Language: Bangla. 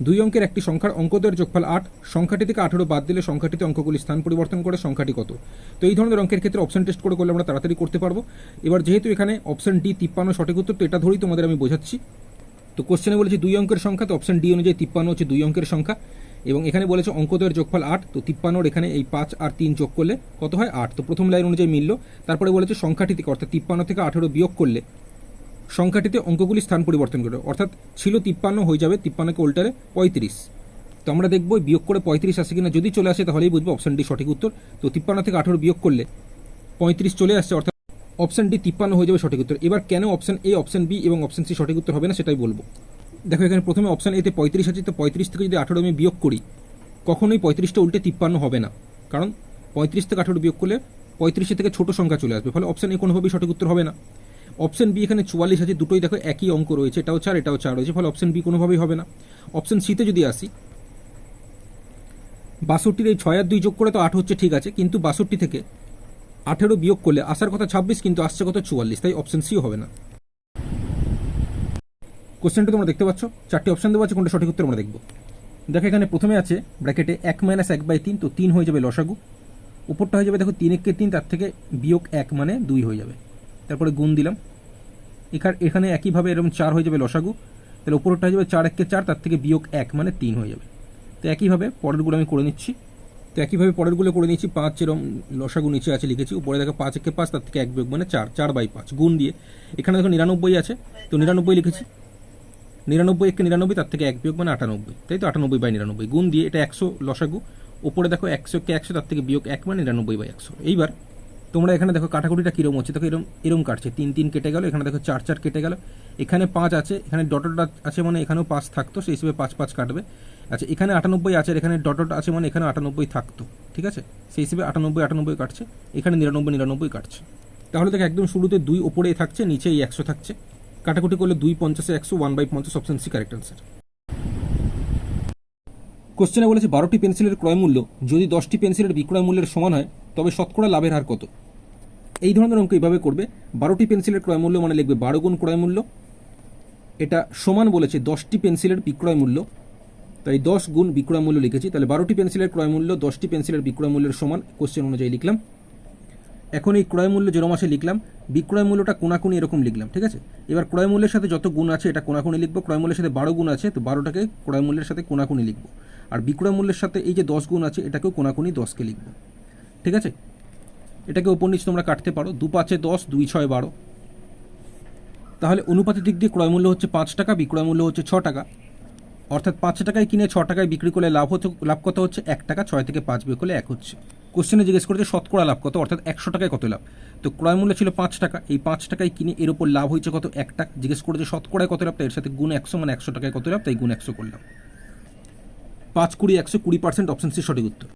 দুই অঙ্কের একটি সংখ্যার অঙ্কদের যোগফল আট, সংখ্যাটি থেকে আঠেরো বাদ দিলে সংখ্যাটিতে অঙ্কগুলি স্থান পরিবর্তন করে সংখ্যাটি কত? তো এই ধরনের অঙ্কের ক্ষেত্রে অপশন টেস্ট করে করলে আমরা তাড়াতাড়ি করতে পারব। এবার যেহেতু এখানে অপশন ডি তিপ্পান্ন সঠিক উত্তর, তো এটা ধরেই তোমাদের আমি বোঝাচ্ছি। তো কোশ্চেনে বলেছে দুই অঙ্কের সংখ্যা, তো অপশন ডি অনুযায়ী তিপ্পান্ন হচ্ছে দুই অঙ্কের সংখ্যা। এবং এখানে বলেছে অঙ্কদ্বয়ের যোগফল আট, তো তিপ্পান্নর এখানে এই পাঁচ আর তিন যোগ করলে কত হয়? আট। তো প্রথম লাইন অনুযায়ী মিলল। তারপরে বলেছে সংখ্যাটি থেকে, অর্থাৎ তিপ্পান্ন থেকে আঠেরো বিয়োগ করলে সংখ্যাটিতে অঙ্কগুলি স্থান পরিবর্তন করে। অর্থাৎ ছিল তিপ্পান্ন, হয়ে যাবে তিপ্পান্নকে উল্টালে পঁয়ত্রিশ। তো আমরা দেখব বিয়োগ করে পঁয়ত্রিশ আসে কিনা। যদি চলে আসে, তাহলেই বুঝব অপশন ডি সঠিক উত্তর। তো তিপ্পান্ন থেকে আঠেরো বিয়োগ করলে পঁয়ত্রিশ চলে আসছে, অর্থাৎ অপশন ডি তিপ্পান্ন হয়ে যাবে সঠিক উত্তর। এবার কেন অপশন এ অপশন বি এবং অপশন সি সঠিক উত্তর হবে না সেটাই বলব। দেখো, এখানে প্রথমে অপশন এতে পঁয়ত্রিশ আছে। তো পঁয়ত্রিশ থেকে যদি আঠেরো আমি বিয়োগ করি, কখনোই পঁয়ত্রিশটা উল্টে তিপ্পান্ন হবে না। কারণ পঁয়ত্রিশ থেকে আঠেরো বিয়োগ করলে পঁয়ত্রিশের থেকে ছোট সংখ্যা চলে আসবে। ফলে অপশন এ কোনোভাবেই সঠিক উত্তর হবে না। অপশন বি এখানে চুয়াল্লিশ আছে, দুটোই দেখো একই অঙ্ক রয়েছে, এটাও চার এটাও চার রয়েছে, ফলে অপশন বি কোনোভাবেই হবে না। অপশন সিতে যদি আসি, বাষট্টির এই ছয় আর দুই যোগ করে তো আট হচ্ছে, ঠিক আছে, কিন্তু বাষট্টি থেকে আঠেরো বিয়োগ করলে আসার কথা ছাব্বিশ, কিন্তু আসছে কথা চুয়াল্লিশ, তাই অপশন সিও হবে না। কোশ্চেনটা তোমরা দেখতে পাচ্ছ? চারটি অপশন দেওয়া আছে, কোনটা সঠিক উত্তর আমরা দেখব। দেখো এখানে প্রথমে আছে ব্র্যাকেটে এক মাইনাস এক বাই তিন, তো তিন হয়ে যাবে লসাগু। উপরটা হয়ে যাবে দেখো তিন একে তিন, তার থেকে বিয়োগ এক মানে দুই হয়ে যাবে। তারপরে গুণ দিলাম। এখানে এখানে একইভাবে এরকম চার হয়ে যাবে লসাগু। তাহলে উপরটা হয়ে যাবে চার একে চার, তার থেকে বিয়োগ এক মানে তিন হয়ে যাবে। তো একইভাবে পরেরগুলো আমি করে নিচ্ছি। তো একইভাবে পরেরগুলো করে নিচ্ছি পাঁচ এরম লসাগু নিচে আছে লিখেছি, উপরে দেখো পাঁচ একে পাঁচ, তার থেকে এক বিয়োগ মানে চার চার বাই পাঁচ, গুণ দিয়ে। এখানে দেখো নিরানব্বই আছে, তো নিরানব্বই লিখেছি। নিরানব্বই একে নিরানব্বই, তার থেকে এক বিয়োগ মানে আটানব্বই। তাই তো আটানব্বই বাই নিরানব্বই, গুণ দিয়ে এটা একশো লসাগু। উপরে দেখো একশো কে একশো, তার থেকে বিয়োগ এক মানে নিরানব্বই বাই একশো। এইবার তোমরা এখানে দেখো কাটাকুটিটা কীরকম হচ্ছে। দেখো এরম এরম কাটছে। তিন তিন কেটে গেল, এখানে দেখো চার চার কেটে গেল। এখানে পাঁচ আছে, এখানে ডটটা আছে মানে এখানেও পাঁচ থাকতো, সেই হিসেবে পাঁচ পাঁচ কাটবে। আচ্ছা এখানে আটানব্বই আছে এখানে ডটট আছে মানে এখানে আটানব্বই থাকতো, ঠিক আছে? সেই হিসেবে আটানব্বই আটানব্বই কাটছে। এখানে নিরানব্বই নিরানব্বই কাটছে। তাহলে দেখো একদম শুরুতে দুই ওপরেই থাকছে নিচে এই একশো থাকছে। কাটাকুটি করলে দুই পঞ্চাশে একশো ওয়ান বাই পঞ্চাশ অপশন সি কারেক্ট আনসার কোশ্চেনে বলেছে, বারোটি পেন্সিলের ক্রয় মূল্য। যদি দশটি পেন্সিলের বিক্রয় মূল্যের সমান হয়, তবে শতকরা লাভের হার কত? এই ধরনের অঙ্ক এইভাবে করবে, বারোটি পেন্সিলের ক্রয় মূল্য মানে লিখবে বারো গুণ ক্রয় মূল্য এটা সমান বলেছে দশটি পেন্সিলের বিক্রয় মূল্য। তাই দশ গুণ বিক্রয় মূল্য লিখেছি, তাহলে বারোটি পেন্সিলের ক্রয় মূল্য দশটি পেন্সিলের বিক্রয় মূল্যের সমান কোশ্চেন অনুযায়ী লিখলাম। এখন এই ক্রয় মূল্য যেরকম আসে লিখলাম, বিক্রয় মূল্যটা কোনাকুনি এরকম লিখলাম, ঠিক আছে? এবার ক্রয় মূল্যের সাথে যত গুণ আছে এটা কোনাকুনি লিখব ক্রয় মূল্যের সাথে বারো গুণ আছে তো বারোটাকে ক্রয় মূল্যের সাথে কোনাকুনি লিখব। আর বিক্রয় মূল্যের সাথে এই যে দশ গুণ আছে এটাকেও কোনাকুনি দশকে লিখব, ঠিক আছে? এটাকে ওপর নিচে তোমরা কাটতে পারো। দু পাঁচে দশ, দুই ছয় বারো। তাহলে অনুপাতের দিক দিয়ে ক্রয় মূল্য হচ্ছে পাঁচ টাকা, বিক্রয় মূল্য হচ্ছে ছ টাকা। অর্থাৎ পাঁচ টাকায় কিনে ছ টাকায় বিক্রি করলে লাভ হচ্ছে লাভ কত হচ্ছে? এক টাকা, ছয় থেকে পাঁচ বিয়োগ করলে এক হচ্ছে। কোশ্চেনে জিজ্ঞেস করেছে, শতকরা লাভ কত? অর্থাৎ একশো টাকায় কত লাভ? তো ক্রয় মূল্য ছিল পাঁচ টাকা। এই পাঁচ টাকায় কিনে এর উপর লাভ হয়েছে কত? এক টাকা। জিজ্ঞেস করেছে, শতকরায় কত লাভ? তাই এর সাথে গুণ একশো মানে একশো টাকায় কত লাভ? তাই গুণ একশো করলাম। পাঁচ কুড়ি একশো কুড়ি পার্সেন্ট অপশন সি সঠিক উত্তর।